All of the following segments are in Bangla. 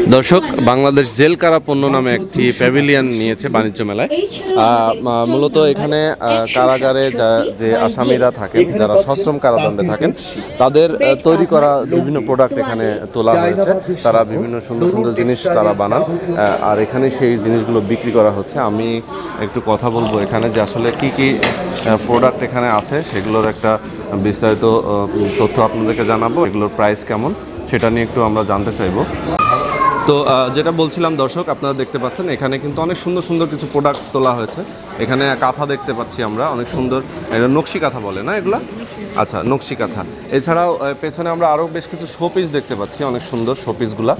দর্শক, বাংলাদেশ জেল কারা পণ্য নামে একটি প্যাভিলিয়ন নিয়েছে বাণিজ্য মেলায়। মূলত এখানে কারাগারে যা- যে আসামিরা থাকেন, যারা সশ্রম কারাদণ্ডে থাকেন, তাদের তৈরি করা বিভিন্ন প্রোডাক্ট এখানে তোলা হয়েছে। তারা বিভিন্ন সুন্দর সুন্দর জিনিস তারা বানান। আর এখানে সেই জিনিসগুলো বিক্রি করা হচ্ছে। আমি একটু কথা বলব এখানে যে আসলে কি কি প্রোডাক্ট এখানে আছে, সেগুলোর একটা বিস্তারিত তথ্য আপনাদেরকে জানাব। এগুলোর প্রাইস কেমন, সেটা নিয়ে একটু আমরা জানতে চাইব। তো যেটা বলছিলাম দর্শক আপনারা দেখতে পাচ্ছেন এখানে কিন্তু অনেক সুন্দর সুন্দর কিছু প্রোডাক্ট তোলা হয়েছে। এখানে কাঁথা দেখতে পাচ্ছি আমরা অনেক সুন্দর এটা নকশি কাঁথা বলে না এগুলা? আচ্ছা নকশি কাঁথা। এছাড়াও পেছনে আমরা আরও বেশ কিছু শোপিস দেখতে পাচ্ছি অনেক সুন্দর শোপিসগুলা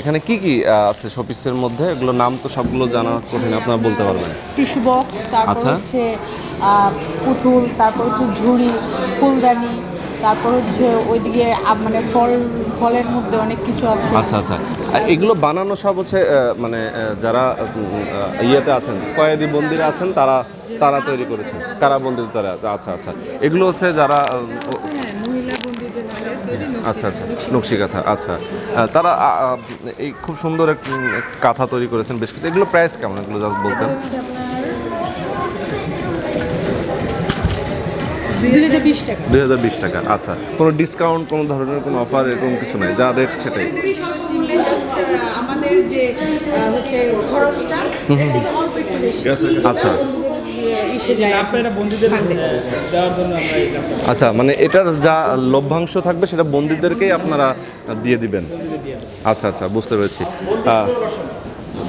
এখানে কি কি আছে শোপিসের মধ্যে? এগুলো নাম তো সবগুলো জানা কঠিন আপনারা বলতে পারবেন। টিস্যু বক্স তারপর আচ্ছা। হচ্ছে পুতুল তারপর হচ্ছে ঝুড়ি ফুলদানি তারপর হচ্ছে ওইদিকে মানে ফল, ফলের মধ্যে অনেক কিছু আছে। আচ্ছা আচ্ছা। এগুলো বানানো সব হচ্ছে মানে যারা ইয়েতে আছেন, কয়েদি বন্দিরা আছেন, তারা তারা তৈরি করেছে কারা বন্দি তারা আচ্ছা আচ্ছা। এগুলো হচ্ছে যারা আচ্ছা আচ্ছা। নকশি কাঁথা আচ্ছা। তারা এই খুব সুন্দর এক কাঁথা তৈরি করেছেন বেশ কিছু। এগুলো প্রাইস কেমন? এগুলো জাস্ট বলতেন। দুই হাজার বিশ টাকা। আচ্ছা। কোনো ডিসকাউন্ট কোনো ধরনের কোনো অফার এরকম কিছু নাই যা রেট সেটাই। আমাদের যে হচ্ছে খরচটা অল্প একটু বেশি। আচ্ছা। আচ্ছা মানে এটার যা লভ্যাংশ থাকবে সেটা বন্দীদেরকেই আপনারা দিয়ে দিবেন। আচ্ছা আচ্ছা বুঝতে পেরেছি।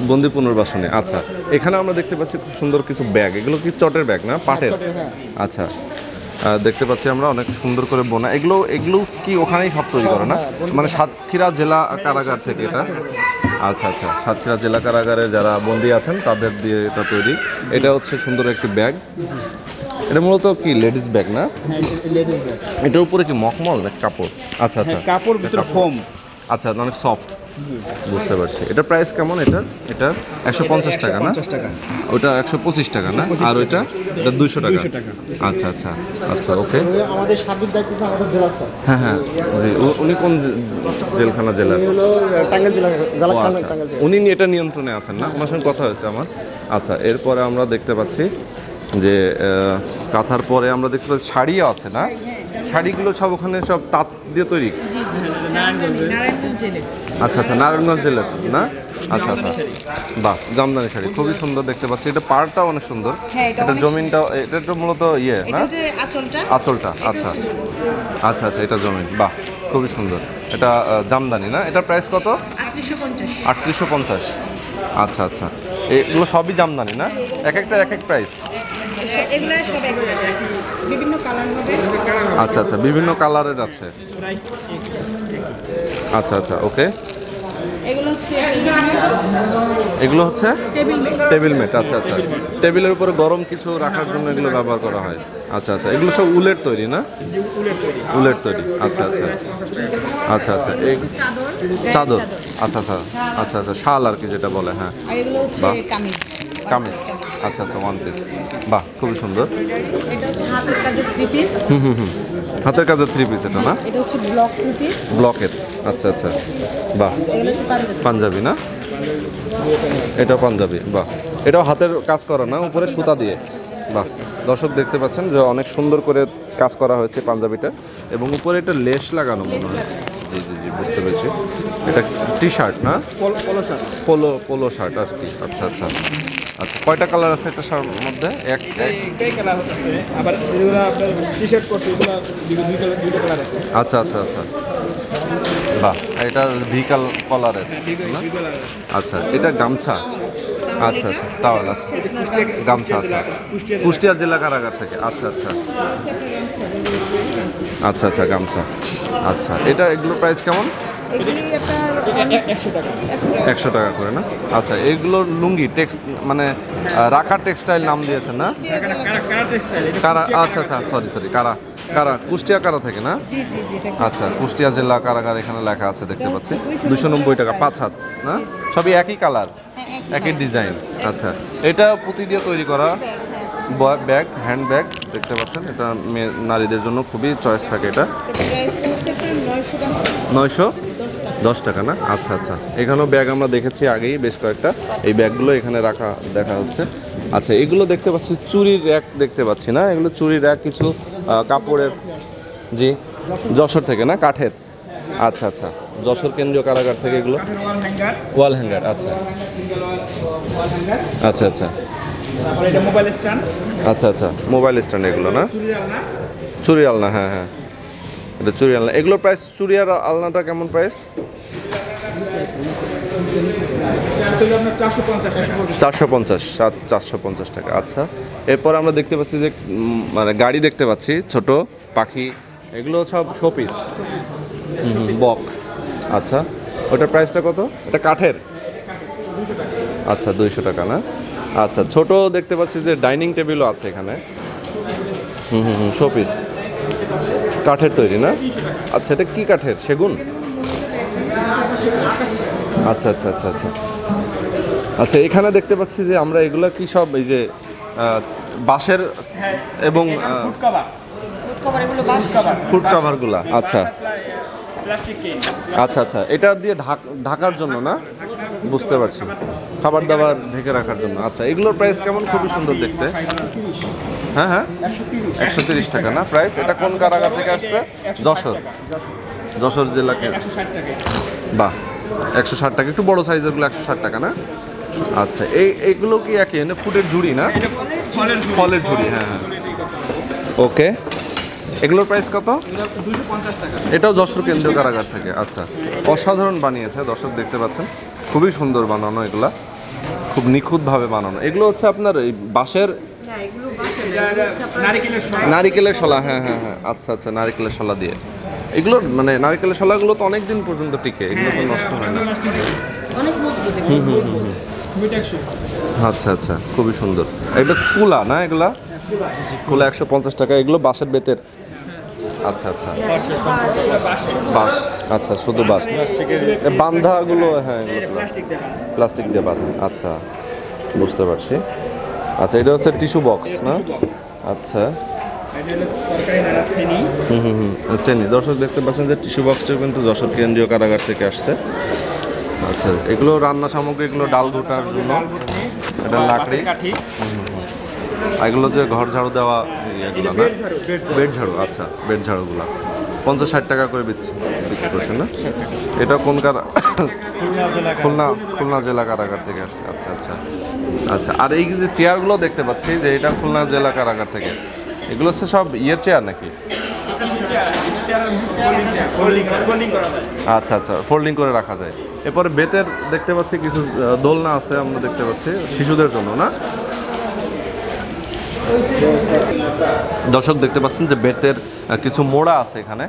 বন্দি পুনর্বাসনে। আচ্ছা। এখানে আমরা দেখতে পাচ্ছি খুব সুন্দর কিছু ব্যাগ এগুলো কি চটের ব্যাগ না? পাটের? আচ্ছা। আহ, দেখতে পাচ্ছি আমরা অনেক সুন্দর করে বোনা। এগুলো এগুলো কি ওখানেই সব তৈরি করে না? মানে সাতক্ষীরা জেলা কারাগার থেকে এটা? আচ্ছা আচ্ছা। সাতক্ষীরা জেলা কারাগারে যারা বন্দী আছেন তাদের দিয়ে এটা তৈরি। এটা হচ্ছে সুন্দর একটি ব্যাগ। এটা মূলত কি লেডিস ব্যাগ না? লেডিস এটার উপরে কি মকমল কাপড়? আচ্ছা আচ্ছা। কাপড় ভিতরে ফোম। আচ্ছা অনেক সফট বুঝতে পারছি। এটা প্রাইস কেমন এটা এটা একশো পঞ্চাশ টাকা না? ওটা একশো পঁচিশ টাকা না? আর ওইটা? এটা দুইশো টাকা। আচ্ছা আচ্ছা। আচ্ছা ওকে আমাদের জেলা স্যার। হ্যাঁ হ্যাঁ। জি উনি কোন জেলখানা জেলা? উনি আচ্ছা। উনি এটা নিয়ন্ত্রণে আছেন না? ওনার সঙ্গে কথা হয়েছে আমার। আচ্ছা এরপরে আমরা দেখতে পাচ্ছি যে কাঁথার পরে আমরা দেখতে পাচ্ছি শাড়িও আছে না? শাড়িগুলো সব ওখানে সব তাঁত দিয়ে তৈরি? আচ্ছা আচ্ছা নারায়ণগঞ্জ জেলা না? আচ্ছা আচ্ছা। বাহ জামদানি শাড়ি খুবই সুন্দর দেখতে পাচ্ছি। এটা পাড়টাও অনেক সুন্দর। হ্যাঁ, এটা এটা জমিনটা এটা তো মূলত ইয়ে না? আঁচলটা। আচ্ছা। আচ্ছা আচ্ছা এটা জমিন। বাহ খুবই সুন্দর। এটা জামদানি না? এটার প্রাইস কত? আটত্রিশশো পঞ্চাশ। আচ্ছা আচ্ছা। এগুলো সবই জামদানি না? এক একটা এক এক প্রাইস? আচ্ছা আচ্ছা বিভিন্ন কালারের আছে। আচ্ছা আচ্ছা ওকে। এগুলো হচ্ছে টেবিল মেট আচ্ছা আচ্ছা। টেবিলের উপরে গরম কিছু রাখার জন্য এগুলো ব্যবহার করা হয়। আচ্ছা আচ্ছা এগুলো সব উলের তৈরি না? উলের তৈরি আচ্ছা আচ্ছা। আচ্ছা আচ্ছা চাদর আচ্ছা আচ্ছা আচ্ছা আচ্ছা শাল আর কি যেটা বলে হ্যাঁ। কামিজ। আচ্ছা আচ্ছা ওয়ান পিস বাহ খুবই সুন্দর। হাতের কাজের থ্রি পিস এটা না? ব্লকের আচ্ছা আচ্ছা। বাহ। পাঞ্জাবি। না? এটা পাঞ্জাবি বাহ। এটাও হাতের কাজ করা না উপরে সুতা দিয়ে। বাহ। দর্শক দেখতে পাচ্ছেন যে অনেক সুন্দর করে কাজ করা হয়েছে পাঞ্জাবিটা এবং উপরে এটা লেস লাগানো মনে হয়। জি জি জি বুঝতে পেরেছি। এটা টি শার্ট না? Polo shirt polo polo shirt আর কি। আচ্ছা আচ্ছা। কয়টা কালার আছে এটা শার্ট মধ্যে? আচ্ছা আচ্ছা আচ্ছা। বাহ এটা ভিকাল কলারের না? আচ্ছা এটা গামছা? আচ্ছা আচ্ছা তাহলে আচ্ছা। গামছা আচ্ছা আচ্ছা। কুষ্টিয়া জেলা। কারাগার থেকে আচ্ছা আচ্ছা। আচ্ছা আচ্ছা গামছা। আচ্ছা এটা এগুলোর প্রাইস কেমন? এগুলি আপনার একশো টাকা। করে না? আচ্ছা এগুলো লুঙ্গি টেক্স মানে রাখা টেক্সটাইল নাম দিয়েছেন না? কারা আচ্ছা আচ্ছা সরি সরি কারা কারা কুষ্টিয়া কারা থেকে না? জি জি জি এটা আচ্ছা কুষ্টিয়া। জেলা কারাগার এখানে লেখা আছে দেখতে পাচ্ছি। দুশো নব্বই টাকা পাঁচ হাত না? সবই একই কালার একই ডিজাইন। আচ্ছা এটা পুঁতি দিয়ে তৈরি করা ব্যাগ হ্যান্ড ব্যাগ দেখতে পাচ্ছেন? এটা মেয়ে নারীদের জন্য খুবই চয়েস থাকে এটা। নয়শো? দশ টাকা না? আচ্ছা আচ্ছা। এখানেও ব্যাগ আমরা দেখেছি আগেই বেশ কয়েকটা। এই ব্যাগগুলো এখানে রাখা দেখা হচ্ছে। আচ্ছা এগুলো দেখতে পাচ্ছি চুরির র্যাক দেখতে পাচ্ছি না? এগুলো চুরির র্যাক কিছু কাপড়ের জি যশোর থেকে না? কাঠের? আচ্ছা আচ্ছা। যশোর কেন্দ্রীয় কারাগার থেকে এগুলো? ওয়াল হ্যাঙ্গার আচ্ছা। আচ্ছা আচ্ছা। মোবাইল আচ্ছা আচ্ছা। মোবাইল স্ট্যান্ড এগুলো না? চুরি আলনা হ্যাঁ হ্যাঁ। এটা চুরি আলনা। এগুলোর প্রাইস চুরি আর আলনাটা কেমন প্রাইস চারশো পঞ্চাশ সাত, চারশো পঞ্চাশ টাকা। আচ্ছা এরপর আমরা দেখতে পাচ্ছি যে মানে গাড়ি দেখতে পাচ্ছি, ছোট, পাখি, এগুলো সব শোপিস বক। আচ্ছা ওটার প্রাইসটা কত? এটা কাঠের। আচ্ছা দুইশো টাকা না? আচ্ছা ছোট দেখতে পাচ্ছি যে ডাইনিং টেবিলও আছে এখানে। হুম হুম হুম শোপিস কাঠের তৈরি, না? আচ্ছা এটা কি কাঠের? সেগুন? আচ্ছা আচ্ছা আচ্ছা আচ্ছা। আচ্ছা এখানে দেখতে পাচ্ছি যে আমরা এগুলো কি সব এই যে বাঁশের এবং ফুড আচ্ছা। আচ্ছা আচ্ছা এটা দিয়ে ঢাক, ঢাকার জন্য, না? বুঝতে পারছি। খাবার দাবার ঢেকে রাখার জন্য। আচ্ছা এগুলোর প্রাইস কেমন? খুবই সুন্দর দেখতে। হ্যাঁ হ্যাঁ। একশো তিরিশ টাকা না প্রাইস এটা কোন কারাগার থেকে আসছে? যশোর। যশোর জেলাকে। বাহ একশো ষাট টাকা। একটু বড় সাইজেরগুলো একশো ষাট টাকা না? আচ্ছা এই এইগুলো কি একই? না ফুডের ঝুড়ি না? ফলের ঝুড়ি। হ্যাঁ হ্যাঁ। ওকে। এগুলোর প্রাইস কত? এটাও যশোর কেন্দ্রীয় কারাগার থেকে আচ্ছা। অসাধারণ বানিয়েছে দর্শক দেখতে পাচ্ছেন। খুবই সুন্দর বানানো এগুলা। খুব নিখুঁতভাবে বানানো। এগুলো হচ্ছে আপনার এই বাঁশের নারিকেলের শলা। হ্যাঁ হ্যাঁ হ্যাঁ আচ্ছা আচ্ছা নারিকেলের শলা দিয়ে। এগুলোর মানে নারিকেলের শলাগুলো তো অনেক দিন পর্যন্ত টিকে এগুলো তো নষ্ট হয় না। আচ্ছা আচ্ছা খুবই সুন্দর। এটা কুলা না এগুলা? কুলা একশো পঞ্চাশ টাকা এগুলো বাঁশের বেতের? আচ্ছা আচ্ছা। বাঁশ। আচ্ছা শুধু বাঁশ। বান্ধাগুলো হ্যাঁ এগুলো প্লাস্টিক দিয়ে বাঁধা আচ্ছা বুঝতে পারছি। আচ্ছা এটা হচ্ছে টিস্যু বক্স না? আচ্ছা। হুম হুম হুম দর্শক দেখতে পাচ্ছেন যে টিস্যু বক্সটা কিন্তু যশোর কেন্দ্রীয় কারাগার থেকে আসছে। আচ্ছা এগুলো রান্না সামগ্রী এগুলো ডাল ঘোটার জন্য। এটা লাকড়ি। এগুলো যে ঘর ঝাড়ু দেওয়া ইয়েগুলো না? বেড ঝাড়ু আচ্ছা বেড ঝাড়ুগুলো। পঞ্চাশ ষাট টাকা করে বিক্রি বিক্রি করছেন না? এটা কোন কারা খুলনা খুলনা জেলা কারাগার থেকে আসছে। আচ্ছা আচ্ছা আচ্ছা। আর এই যে চেয়ারগুলো দেখতে পাচ্ছি যে এটা খুলনা জেলা কারাগার থেকে। এগুলো হচ্ছে সব ইয়ের চেয়ার নাকি? আচ্ছা আচ্ছা ফোল্ডিং করে রাখা যায়। এরপরে বেতের দেখতে পাচ্ছি কিছু দোলনা আছে আমরা দেখতে পাচ্ছি শিশুদের জন্য, না? দর্শক দেখতে পাচ্ছেন যে বেতের কিছু মোড়া আছে এখানে।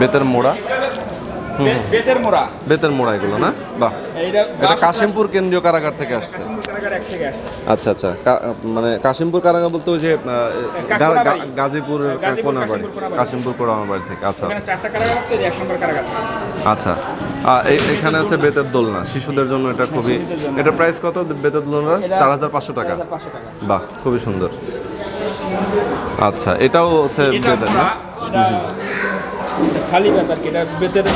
বেতের মোড়া। বেতের মোড়া। বেতের মোড়া এগুলো না? বাহ। এটা কাশিমপুর কেন্দ্রীয় কারাগার থেকে আসছে। থেকে আসছে। আচ্ছা আচ্ছা। মানে কাশিমপুর কারাগার বলতে ওই যে গাজীপুর, কোনাবাড়ি। কাশিমপুর, কোনাবাড়ি। থেকে আচ্ছা। আচ্ছা। এখানে আছে বেতের দোলনা। শিশুদের জন্য এটা খুবই এটা প্রাইস কত বেতের দোলনা? চার হাজার পাঁচশো টাকা। বাহ খুবই সুন্দর। আচ্ছা এটাও হচ্ছে বেতের না? খালি বেত আর কি এটা বেতের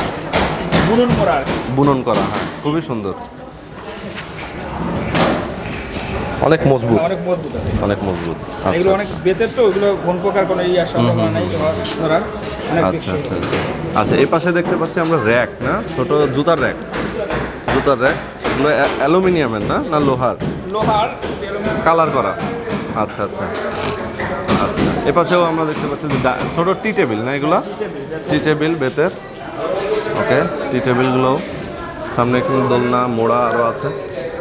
বুনন করা বুনন করা হ্যাঁ খুবই সুন্দর। অনেক মজবুত। অনেক মজবুত অনেক মজবুত। আচ্ছা এগুলো অনেক বেতের তো ওগুলো প্রকার কোনো ইয়ে সম্ভাবনা নেই ধরার। আচ্ছা বেশি। আচ্ছা আচ্ছা। এই পাশে দেখতে পাচ্ছি আমরা র্যাক না? ছোট জুতার র্যাক। জুতার র্যাক। এগুলো অ্যালুমিনিয়ামের না? না লোহার? লোহার কালার করা। আচ্ছা আচ্ছা। আচ্ছা। এ পাশেও আমরা দেখতে পাচ্ছি যে ছোট টি টেবিল না এগুলো? টি টেবিল বেতের। ওকে টি টেবিলগুলো সামনে এখানে দোলনা মোড়া আরও আছে।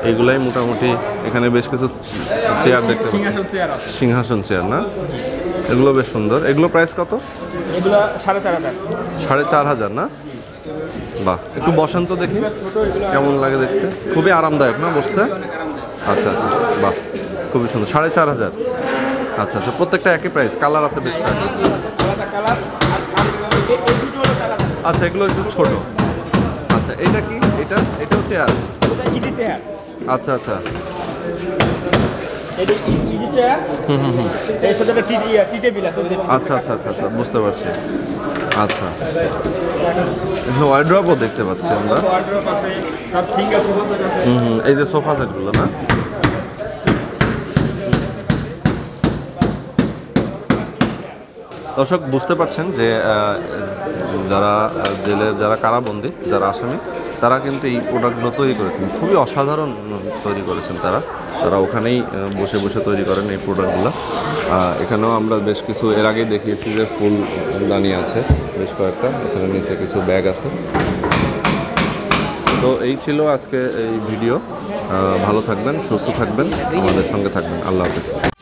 এইগুলাই মোটামুটি এখানে বেশ কিছু চেয়ার দেখতে পাচ্ছি। সিংহাসন চেয়ার না? এগুলো বেশ সুন্দর। এগুলো প্রাইস কত? এগুলো সাড়ে চার হাজার। সাড়ে চার হাজার না? বাহ একটু বসেন তো দেখি কেমন লাগে দেখতে। খুবই আরামদায়ক না বসতে? আচ্ছা আচ্ছা বাহ খুবই সুন্দর। সাড়ে চার হাজার। আচ্ছা আচ্ছা প্রত্যেকটা একই প্রাইস কালার আছে বেশ কয়েকটা। আচ্ছা এগুলো একটু ছোট। আচ্ছা এটা কি? এটা? এটা হচ্ছে আর? Easy chair. আচ্ছা আচ্ছা। চেয়ার। আচ্ছা আচ্ছা আচ্ছা আচ্ছা বুঝতে পারছি। আচ্ছা। এখানে ওয়াইড্রপও দেখতে পাচ্ছি আমরা। হুম হুম এই যে সোফা সেটগুলো না? দর্শক বুঝতে পারছেন যে যারা জেলের যারা কারাবন্দী যারা আসামি তারা কিন্তু এই প্রোডাক্টগুলো তৈরি করেছেন। খুবই অসাধারণ তৈরি করেছেন তারা। তারা ওখানেই বসে বসে তৈরি করেন এই প্রোডাক্টগুলো এখানেও আমরা বেশ কিছু, এর আগেই দেখিয়েছি যে ফুল দানি আছে বেশ কয়েকটা। এখানে নিচে কিছু ব্যাগ আছে। তো এই ছিল আজকে এই ভিডিও। ভালো থাকবেন, সুস্থ থাকবেন। আমাদের সঙ্গে থাকবেন। আল্লাহ হাফিজ।